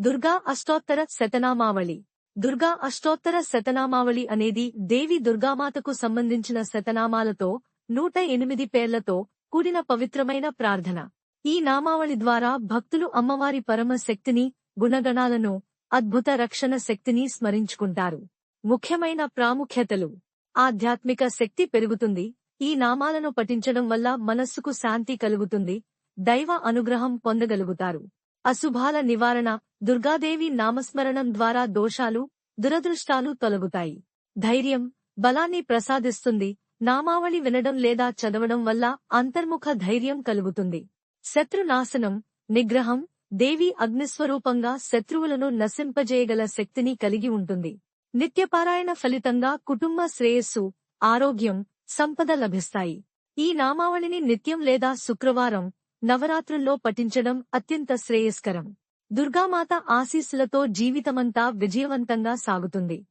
దుర్గా అష్టోత్తర శతనామావళి. దుర్గా అష్టోత్తర శతనామావళి అనేది దేవి దుర్గామాతకు సంబంధించిన శతనామాలతో నూట ఎనిమిది పేర్లతో కూడిన పవిత్రమైన ప్రార్థన. ఈ నామావళి ద్వారా భక్తులు అమ్మవారి పరమ శక్తిని గుణగణాలను అద్భుత రక్షణ శక్తిని స్మరించుకుంటారు. ముఖ్యమైన ప్రాముఖ్యతలు. ఆధ్యాత్మిక శక్తి పెరుగుతుంది. ఈ నామాలను పఠించడం వల్ల మనస్సుకు శాంతి కలుగుతుంది. దైవ అనుగ్రహం పొందగలుగుతారు. అశుభాల నివారణ దుర్గాదేవి నామస్మరణం ద్వారా దోషాలు దురదృష్టాలు తొలగుతాయి. ధైర్యం బలాన్ని ప్రసాదిస్తుంది. నామావళి వినడం లేదా చదవడం వల్ల అంతర్ముఖ ధైర్యం కలుగుతుంది. శత్రునాశనం నిగ్రహం దేవి అగ్నిస్వరూపంగా శత్రువులను నశింపజేయగల శక్తిని కలిగి ఉంటుంది. నిత్యపారాయణ ఫలితంగా కుటుంబ శ్రేయస్సు ఆరోగ్యం సంపద లభిస్తాయి. ఈ నామావళిని నిత్యం లేదా శుక్రవారం నవరాత్రుల్లో పఠించడం అత్యంత శ్రేయస్కరం. దుర్గామాత ఆశీస్సులతో జీవితమంతా విజయవంతంగా సాగుతుంది.